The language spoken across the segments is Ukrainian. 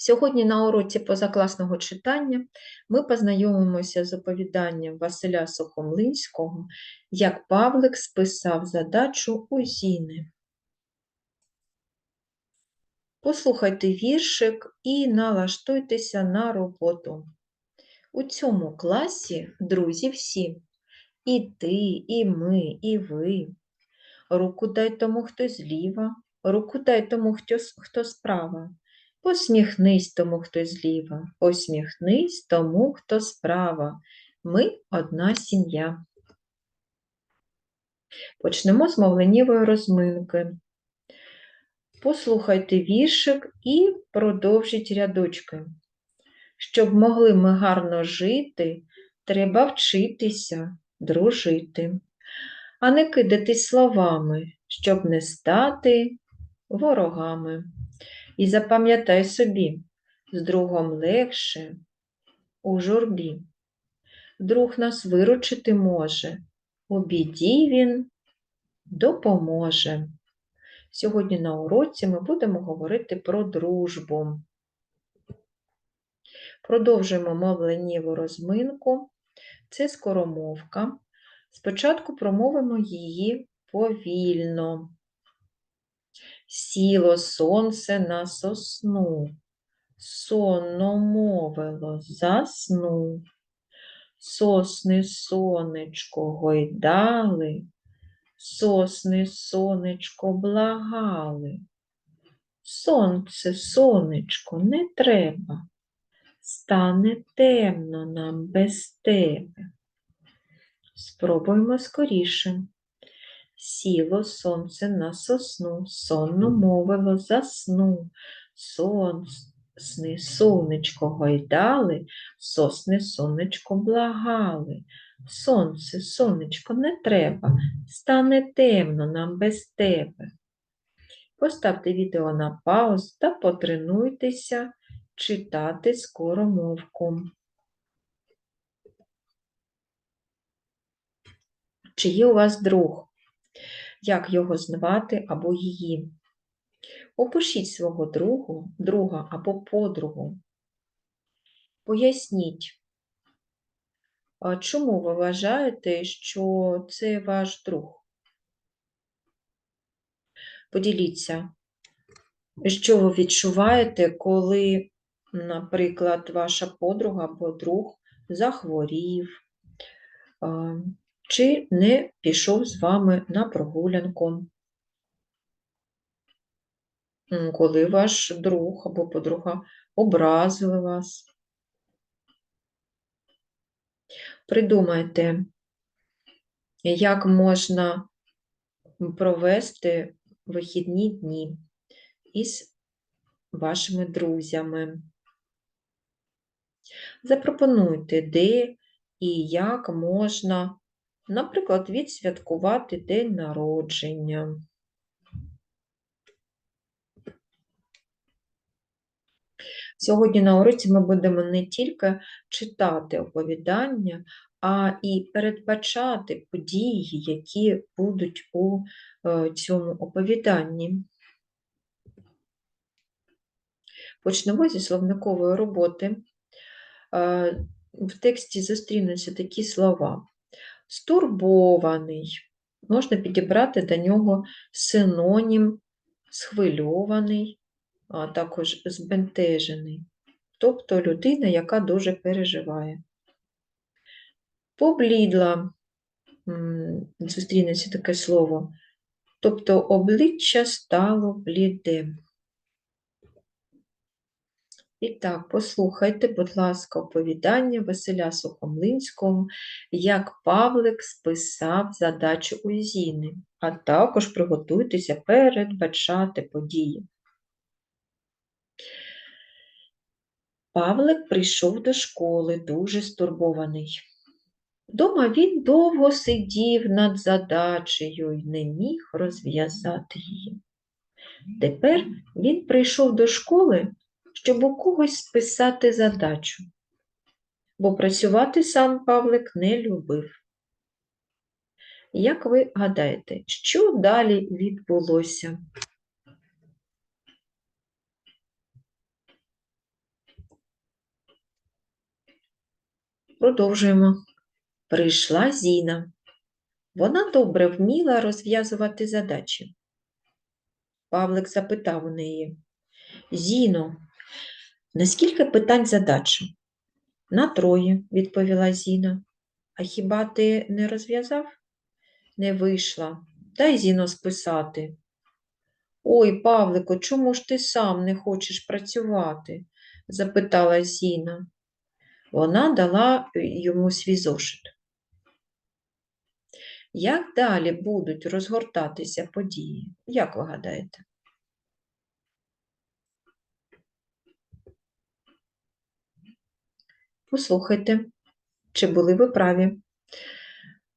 Сьогодні на уроці позакласного читання ми познайомимося з оповіданням Василя Сухомлинського «Як Павлик списав задачу у Зіни». Послухайте віршик і налаштуйтеся на роботу. У цьому класі друзі всі. І ти, і ми, і ви. Руку дай тому, хто зліва, руку дай тому, хто, справа. Посміхнись тому, хто зліва, посміхнись тому, хто справа. Ми одна сім'я. Почнемо з мовленнєвої розминки. Послухайте віршик і продовжіть рядочки. Щоб могли ми гарно жити, треба вчитися, дружити, а не кидатись словами, щоб не стати ворогами. І запам'ятай собі, з другом легше у журбі. Друг нас виручити може, у біді він допоможе. Сьогодні на уроці ми будемо говорити про дружбу. Продовжуємо мовленнєву розминку. Це скоромовка. Спочатку промовимо її повільно. Сіло сонце на сосну, сонно мовило засну. Сосни сонечко гойдали, сосни сонечко благали. Сонце, сонечко, не треба, стане темно нам без тебе. Спробуємо скоріше. Сіло сонце на сосну, сонно мовило засну. Сосни сонечко гойдали, сосни сонечко благали. Сонце, сонечко, не треба, стане темно нам без тебе. Поставте відео на паузу та потренуйтеся читати скоромовку. Чи є у вас друг? Як його звати або її? Опишіть свого другу, друга або подругу. Поясніть, чому ви вважаєте, що це ваш друг? Поділіться, що ви відчуваєте, коли, наприклад, ваша подруга або друг захворів, чи не пішов з вами на прогулянку. Коли ваш друг або подруга образили вас. Придумайте, як можна провести вихідні дні із вашими друзями. Запропонуйте, де і як можна, наприклад, відсвяткувати день народження. Сьогодні на уроці ми будемо не тільки читати оповідання, а і передбачати події, які будуть у е, цьому оповіданні. Почнемо зі словникової роботи. Е, В тексті зустрінуться такі слова. Стурбований. Можна підібрати до нього синонім схвильований, а також збентежений, тобто людина, яка дуже переживає. Поблідла, зустрінеться таке слово, тобто обличчя стало блідим. І так, послухайте, будь ласка, оповідання Василя Сухомлинського, як Павлик списав задачу у Зіни, а також приготуйтеся передбачати події. Павлик прийшов до школи дуже стурбований. Дома він довго сидів над задачею і не міг розв'язати її. Тепер він прийшов до школи, щоб у когось списати задачу, бо працювати сам Павлик не любив. Як ви гадаєте, що далі відбулося? Продовжуємо. Прийшла Зіна. Вона добре вміла розв'язувати задачі. Павлик запитав у неї: Зіно, наскільки питань задача? На троє, відповіла Зіна. А хіба ти не розв'язав? Не вийшла. Дай Зіно списати. Ой, Павлико, чому ж ти сам не хочеш працювати? запитала Зіна. Вона дала йому свій зошит. Як далі будуть розгортатися події? Як ви гадаєте? Послухайте, чи були ви праві?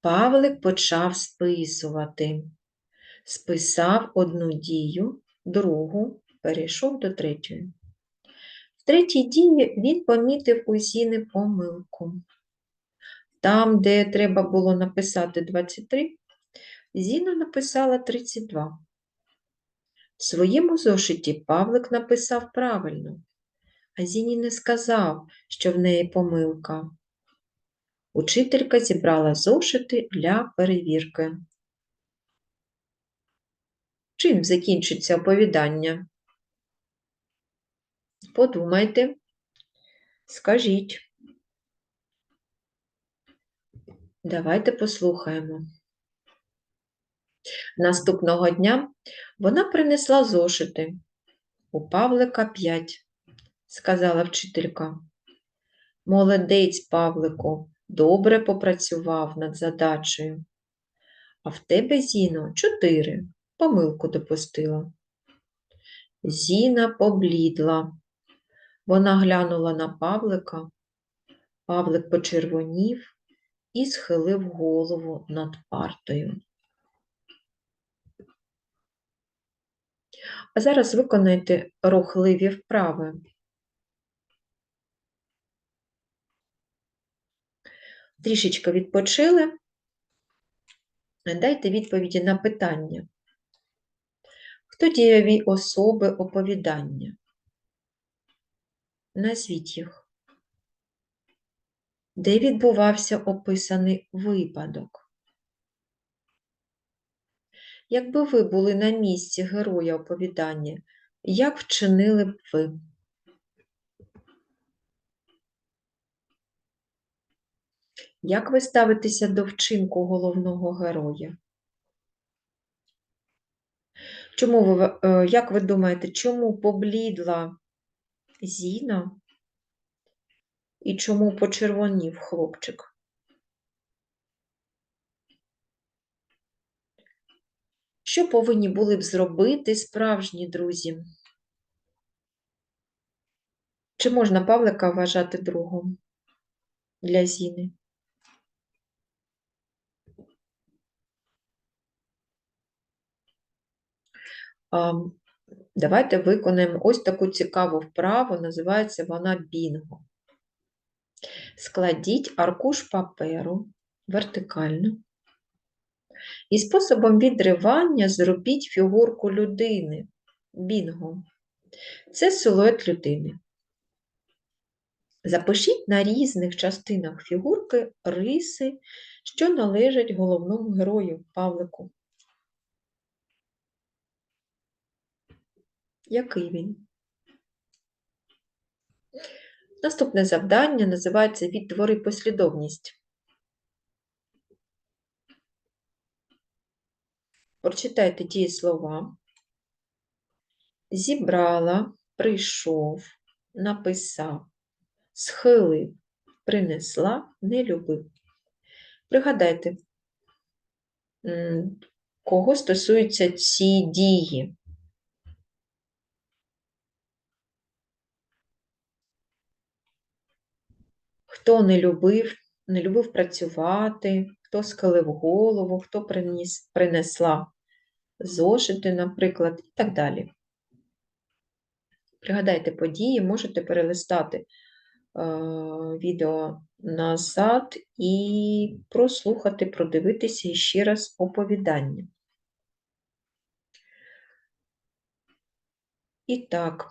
Павлик почав списувати. Списав одну дію, другу, перейшов до третьої. В третій дії він помітив у Зіни помилку. Там, де треба було написати 23, Зіна написала 32. В своєму зошиті Павлик написав правильно, Зіні не сказав, що в неї помилка. Учителька зібрала зошити для перевірки. Чим закінчиться оповідання? Подумайте, скажіть. Давайте послухаємо. Наступного дня вона принесла зошити. У Павлика п'ять, сказала вчителька. Молодець, Павлику, добре попрацював над задачею. А в тебе, Зіно, чотири. Помилку допустила. Зіна поблідла. Вона глянула на Павлика. Павлик почервонів і схилив голову над партою. А зараз виконайте рухливі вправи. Трішечки відпочили. Дайте відповіді на питання. Хто дієві особи оповідання? Назвіть їх. Де відбувався описаний випадок? Якби ви були на місці героя оповідання, як вчинили б ви? Як ви ставитеся до вчинку головного героя? Чому ви, е, як ви думаєте, чому поблідла Зіна і чому почервонів хлопчик? Що повинні були б зробити справжні друзі? Чи можна Павлика вважати другом для Зіни? Давайте виконаємо ось таку цікаву вправу, називається вона бінго. Складіть аркуш паперу вертикально. І способом відривання зробіть фігурку людини. Бінго. Це силует людини. Запишіть на різних частинах фігурки риси, що належать головному герою Павлику. Який він? Наступне завдання називається Відтвори послідовність. Прочитайте ті слова. Зібрала, прийшов, написав, схилив, принесла, не любив. Пригадайте, кого стосуються ці дії. Хто не любив, не любив працювати, хто схилив голову, хто приніс, принесла зошити, наприклад, і так далі. Пригадайте події, можете перелистати е, відео назад і прослухати, продивитися ще раз оповідання. І так,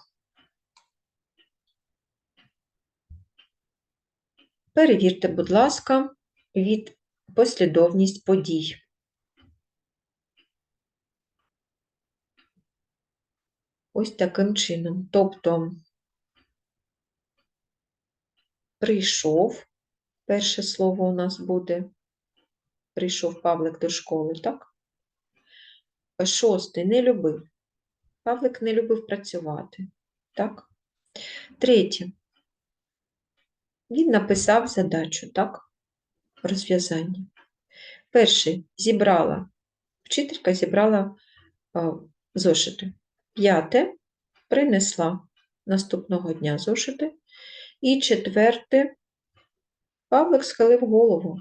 Перевірте, будь ласка, від послідовність подій. Ось таким чином. Тобто прийшов, перше слово у нас буде, прийшов Павлик до школи, так? Шостий не любив. Павлик не любив працювати, так? Третє. Він написав задачу, так? Розв'язання. Перший зібрала, вчителька зібрала зошити. П'яте принесла наступного дня зошити. І четверте, Павлик схилив голову.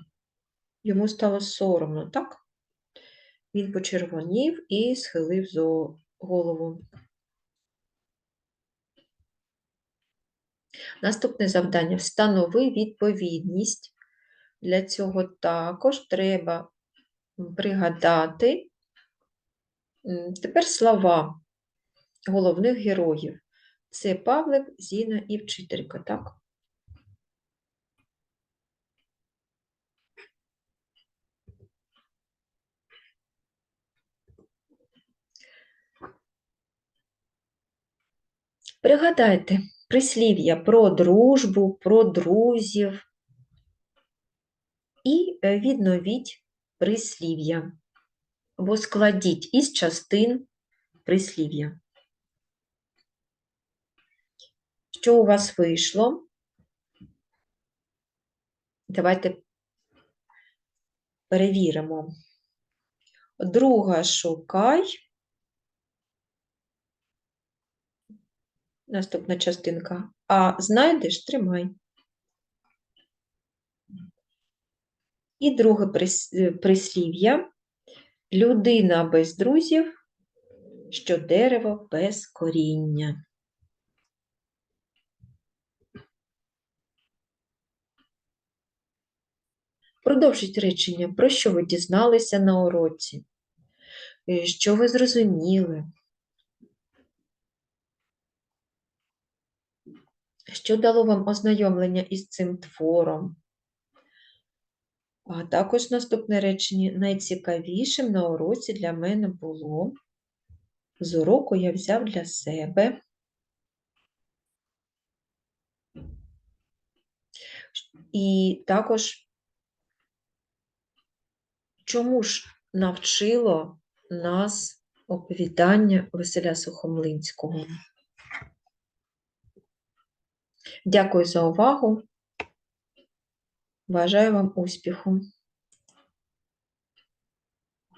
Йому стало соромно, так? Він почервонів і схилив голову. Наступне завдання встанови відповідність. Для цього також треба пригадати тепер слова головних героїв. Це Павлик, Зіна і вчителька, так? Пригадайте прислів'я про дружбу, про друзів і е, відновіть прислів'я, або складіть із частин прислів'я. Що у вас вийшло? Давайте перевіримо. Друга шукай. Наступна частинка. А знайдеш тримай. І друге прислів'я. Людина без друзів, що дерево без коріння. Продовжіть речення, про що ви дізналися на уроці, е, що ви зрозуміли, що дало вам ознайомлення із цим твором. А також наступне речення найцікавішим на уроці для мене було. З уроку я взяв для себе. І також Чому ж навчило нас оповідання Василя Сухомлинського? Дякую за увагу. Бажаю вам успіху!